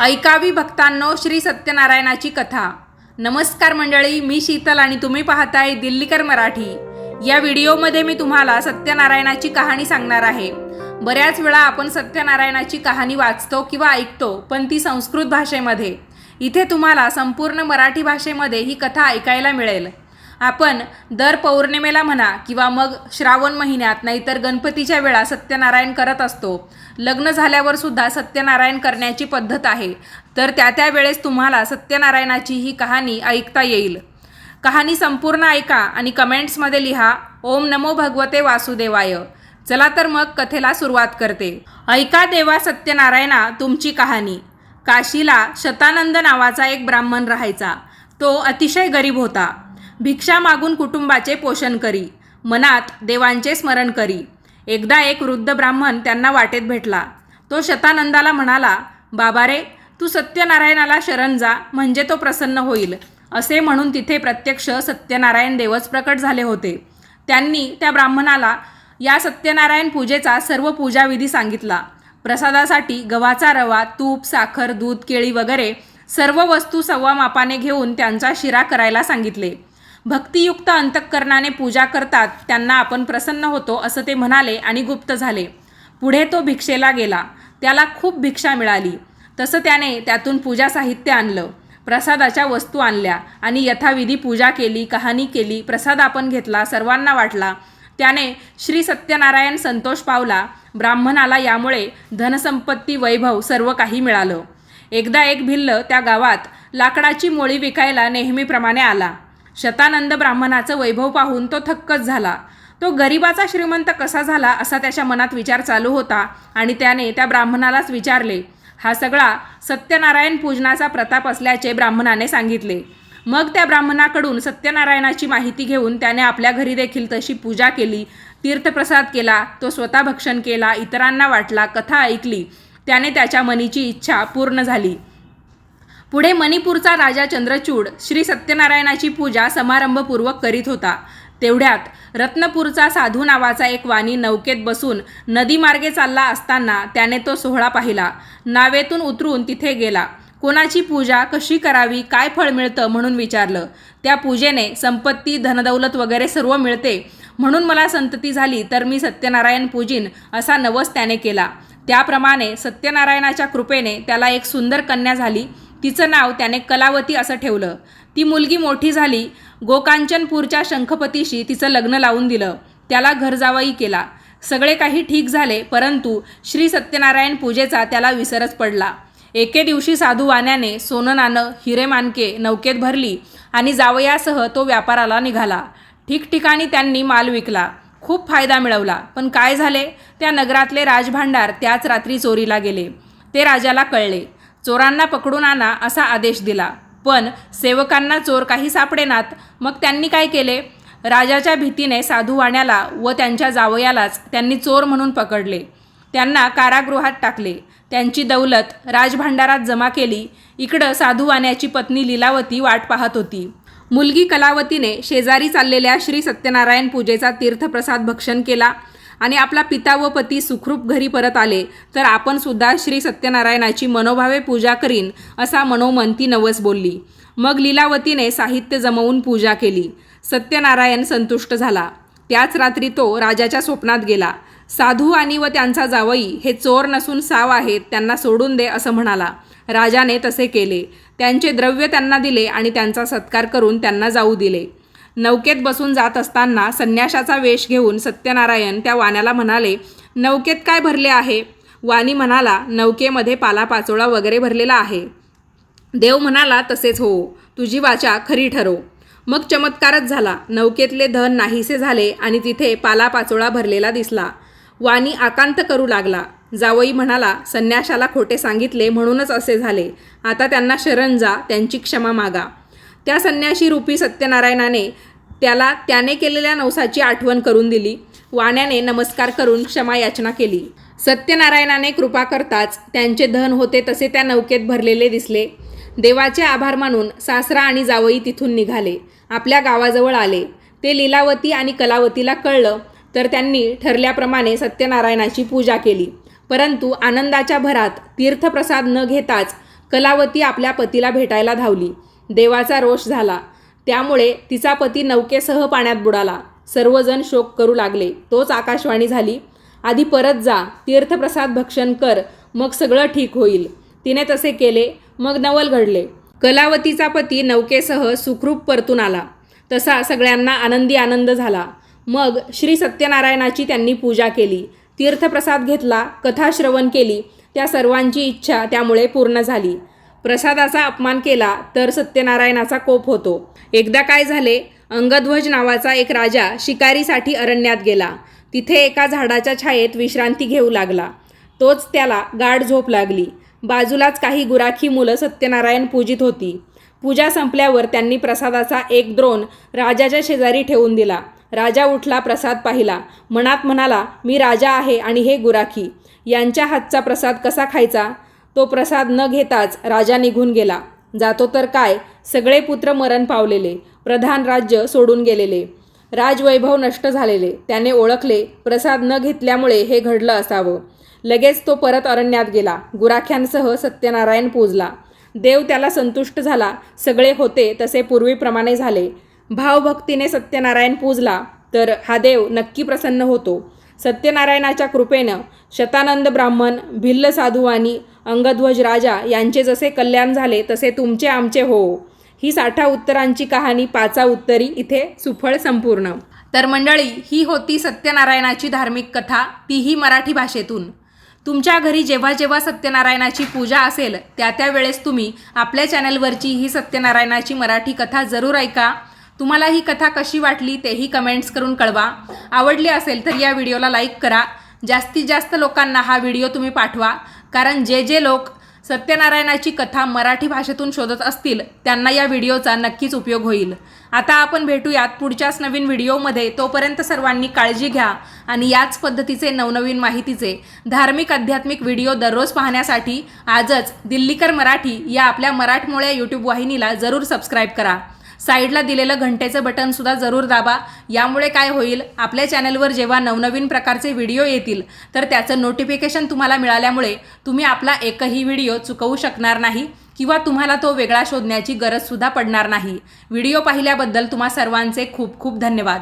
ऐकावी भक्तांनो श्री सत्यनारायणाची कथा. नमस्कार मंडळी मी शीतल आणि तुम्ही पाहताय दिल्लीकर मराठी. या व्हिडिओमध्ये मी तुम्हाला सत्यनारायणाची कहाणी सांगणार आहे. बऱ्याच वेळा आपण सत्यनारायणाची कहाणी वाचतो किंवा ऐकतो पण ती संस्कृत भाषेमध्ये. इथे तुम्हाला संपूर्ण मराठी भाषेमध्ये ही कथा ऐकायला मिळेल. आपण दर पौर्णिमेला म्हणा किंवा मग श्रावण महिन्यात नाहीतर गणपतीच्या वेळा सत्यनारायण करत असतो. लग्न झाल्यावर सुद्धा सत्यनारायण करण्याची पद्धत आहे. तर त्या त्या वेळेस तुम्हाला सत्यनारायणाची ही कहाणी ऐकता येईल. कहाणी संपूर्ण ऐका आणि कमेंट्समध्ये लिहा ओम नमो भगवते वासुदेवाय. चला तर मग कथेला सुरुवात करते. ऐका देवा सत्यनारायणा तुमची कहाणी. काशीला शतानंद नावाचा एक ब्राह्मण राहायचा. तो अतिशय गरीब होता. भिक्षा मागून कुटुंबाचे पोषण करी. मनात देवांचे स्मरण करी. एकदा एक वृद्ध ब्राह्मण त्यांना वाटेत भेटला. तो शतानंदाला म्हणाला बाबा रे तू सत्यनारायणाला शरण जा म्हणजे तो प्रसन्न होईल. असे म्हणून तिथे प्रत्यक्ष सत्यनारायण देवच प्रकट झाले होते. त्यांनी त्या ब्राह्मणाला या सत्यनारायण पूजेचा सर्व पूजाविधी सांगितला. प्रसादासाठी गव्हाचा रवा तूप साखर दूध केळी वगैरे सर्व वस्तू सव्वा मापाने घेऊन त्यांचा शिरा करायला सांगितले. भक्तियुक्त अंतःकरणाने पूजा करतात त्यांना आपण प्रसन्न होतो असं ते म्हणाले आणि गुप्त झाले. पुढे तो भिक्षेला गेला. त्याला खूप भिक्षा मिळाली. तसं त्याने त्यातून पूजा साहित्य आणलं. प्रसादाच्या वस्तू आणल्या आणि यथाविधी पूजा केली कहाणी केली प्रसाद आपण घेतला सर्वांना वाटला. त्याने श्री सत्यनारायण संतोष पावला. ब्राह्मणाला यामुळे धनसंपत्ती वैभव सर्व काही मिळालं. एकदा एक भिल्ल त्या गावात लाकडाची मोळी विकायला नेहमीप्रमाणे आला. शतानंद ब्राह्मणाचं वैभव पाहून तो थक्कच झाला. तो गरिबाचा श्रीमंत कसा झाला असा त्याच्या मनात विचार चालू होता आणि त्याने त्या ब्राह्मणालाच विचारले. हा सगळा सत्यनारायण पूजनाचा प्रताप असल्याचे ब्राह्मणाने सांगितले. मग त्या ब्राह्मणाकडून सत्यनारायणाची माहिती घेऊन त्याने आपल्या घरी देखील तशी पूजा केली तीर्थप्रसाद केला तो स्वतः भक्षण केला इतरांना वाटला कथा ऐकली. त्याने त्याच्या मनीची इच्छा पूर्ण झाली. पुढे मणिपूरचा राजा चंद्रचूड श्री सत्यनारायणाची पूजा समारंभपूर्वक करीत होता. तेवढ्यात रत्नपूरचा साधू नावाचा एक वाणी नौकेत बसून नदीमार्गे चालला असताना त्याने तो सोहळा पाहिला. नावेतून उतरून तिथे गेला. कोणाची पूजा कशी करावी काय फळ मिळतं म्हणून विचारलं. त्या पूजेने संपत्ती धनदौलत वगैरे सर्व मिळते म्हणून मला संतती झाली तर मी सत्यनारायण पूजीन असा नवस त्याने केला. त्याप्रमाणे सत्यनारायणाच्या कृपेने त्याला एक सुंदर कन्या झाली. तिचं नाव त्याने कलावती असं ठेवलं. ती मुलगी मोठी झाली गोकांचनपूरच्या शंखपतीशी तिचं लग्न लावून दिलं. त्याला घरजावाई केला. सगळे काही ठीक झाले परंतु श्री सत्यनारायण पूजेचा त्याला विसरच पडला. एके दिवशी साधू वाण्याने सोनं नाणं हिरे मानके नौकेत भरली आणि जावयासह तो व्यापाराला निघाला. ठिकठिकाणी त्यांनी माल विकला. खूप फायदा मिळवला. पण काय झाले? त्या नगरातले राजभांडार त्याच रात्री चोरीला गेले. ते राजाला कळले. चोरांना पकडून आणा असा आदेश दिला. पण सेवकांना चोर काही सापडेनात मग त्यांनी काय केले? राजाच्या भीतीने साधू वाण्याला व त्यांच्या जावयालाच त्यांनी चोर म्हणून पकडले. त्यांना कारागृहात टाकले. त्यांची दौलत राजभांडारात जमा केली. इकडं साधू वाण्याची पत्नी लीलावती वाट पाहत होती. मुलगी कलावतीने शेजारी चाललेल्या श्री सत्यनारायण पूजेचा तीर्थप्रसाद भक्षण केला. आणि आपला पिता व पती सुखरूप घरी परत आले तर आपण सुद्धा श्री सत्यनारायणाची मनोभावे पूजा करीन असा मनोमंती नवस बोलली. मग लीलावतीने साहित्य जमवून पूजा केली. सत्यनारायण संतुष्ट झाला. त्याच रात्री तो राजाच्या स्वप्नात गेला. साधू आणि व त्यांचा जावई हे चोर नसून साव आहेत त्यांना सोडून दे असं म्हणाला. राजाने तसे केले. त्यांचे द्रव्य त्यांना दिले आणि त्यांचा सत्कार करून त्यांना जाऊ दिले. नौकेत बसून जात असताना संन्याशाचा वेश घेऊन सत्यनारायण त्या वाण्याला म्हणाले नौकेत काय भरले आहे? वाणी म्हणाला नौकेमध्ये पालापाचोळा वगैरे भरलेला आहे. देव म्हणाला तसेच हो तुझी वाचा खरी ठरो. मग चमत्कारच झाला. नौकेतले धन नाहीसे झाले आणि तिथे पालापाचोळा भरलेला दिसला. वाणी आकांत करू लागला. जावई म्हणाला संन्याशाला खोटे सांगितले म्हणूनच असे झाले. आता त्यांना शरण जा त्यांची क्षमा मागा. त्या संन्याशी रूपी सत्यनारायणाने त्याला त्याने केलेल्या नवसाची आठवण करून दिली. वाण्याने नमस्कार करून क्षमा याचना केली. सत्यनारायणाने कृपा करताच त्यांचे धन होते तसे त्या नौकेत भरलेले दिसले. देवाचे आभार मानून सासरा आणि जावई तिथून निघाले. आपल्या गावाजवळ आले. ते लीलावती आणि कलावतीला कळलं तर त्यांनी ठरल्याप्रमाणे सत्यनारायणाची पूजा केली. परंतु आनंदाच्या भरात तीर्थप्रसाद न घेताच कलावती आपल्या पतीला भेटायला धावली. देवाचा रोष झाला. त्यामुळे तिचा पती नौकेसह पाण्यात बुडाला. सर्वजण शोक करू लागले. तोच आकाशवाणी झाली. आधी परत जा. तीर्थप्रसाद भक्षण कर. मग सगळं ठीक होईल. तिने तसे केले. मग नवल घडले. कलावतीचा पती नौकेसह सुखरूप परतून आला. तसा सगळ्यांना आनंदी आनंद झाला. मग श्री सत्यनारायणाची त्यांनी पूजा केली. तीर्थप्रसाद घेतला कथा श्रवण केली. त्या सर्वांची इच्छा त्यामुळे पूर्ण झाली. प्रसादाचा अपमान केला तर सत्यनारायणाचा कोप होतो. एकदा काय झाले? अंगध्वज नावाचा एक राजा शिकारीसाठी अरण्यात गेला. तिथे एका झाडाच्या छायेत विश्रांती घेऊ लागला. तोच त्याला गाढ झोप लागली. बाजूलाच काही गुराखी मुलं सत्यनारायण पूजित होती. पूजा संपल्यावर त्यांनी प्रसादाचा एक द्रोण राजाच्या शेजारी ठेवून दिला. राजा उठला प्रसाद पाहिला. मनात म्हणाला मी राजा आहे आणि हे गुराखी. यांच्या हातचा प्रसाद कसा खायचा? तो प्रसाद न घेताच राजा निघून गेला. जातो तर काय? सगळे पुत्र मरण पावलेले. प्रधान राज्य सोडून गेलेले. राजवैभव नष्ट झालेले. त्याने ओळखले प्रसाद न घेतल्यामुळे हे घडलं असावं. लगेच तो परत अरण्यात गेला. गुराख्यांसह सत्यनारायण पूजला. देव त्याला संतुष्ट झाला. सगळे होते तसे पूर्वीप्रमाणे झाले. भावभक्तीने सत्यनारायण पूजला तर हा देव नक्की प्रसन्न होतो. सत्यनारायणाच्या कृपेनं शतानंद ब्राह्मण भिल्ल साधू आणि अंगध्वज राजा यांचे जसे कल्याण झाले तसे तुमचे आमचे हो. ही साठा उत्तरांची कहाणी पाचा उत्तरी इथे सुफळ संपूर्ण. तर मंडळी ही होती सत्यनारायणाची धार्मिक कथा तीही मराठी भाषेतून. तुमच्या घरी जेव्हा जेव्हा सत्यनारायणाची पूजा असेल त्या त्या वेळेस तुम्ही आपल्या चॅनलवरची ही सत्यनारायणाची मराठी कथा जरूर ऐका. तुम्हाला ही कथा कशी वाटली तेही कमेंट्स करून कळवा. आवडली असेल तर या व्हिडिओला लाईक करा. जास्तीत जास्त लोकांना हा व्हिडिओ तुम्ही पाठवा. कारण जे जे लोक सत्यनारायणाची कथा मराठी भाषेतून शोधत असतील त्यांना या व्हिडिओचा नक्कीच उपयोग होईल. आता आपण भेटूयात पुढच्याच नवीन व्हिडिओमध्ये. तोपर्यंत सर्वांनी काळजी घ्या आणि याच पद्धतीचे नवनवीन माहितीचे धार्मिक आध्यात्मिक व्हिडिओ दररोज पाहण्यासाठी आजच दिल्लीकर मराठी या आपल्या मराठमोळ्या यूट्यूब वाहिनीला जरूर सबस्क्राईब करा. साईडला दिलेलं घंटेचं बटनसुद्धा जरूर दाबा. यामुळे काय होईल? आपल्या चॅनलवर जेव्हा नवनवीन प्रकारचे व्हिडिओ येतील तर त्याचं नोटिफिकेशन तुम्हाला मिळाल्यामुळे तुम्ही आपला एकही व्हिडिओ चुकवू शकणार नाही किंवा तुम्हाला तो वेगळा शोधण्याची गरजसुद्धा पडणार नाही. व्हिडिओ पाहिल्याबद्दल तुम्हा सर्वांचे खूप खूप धन्यवाद.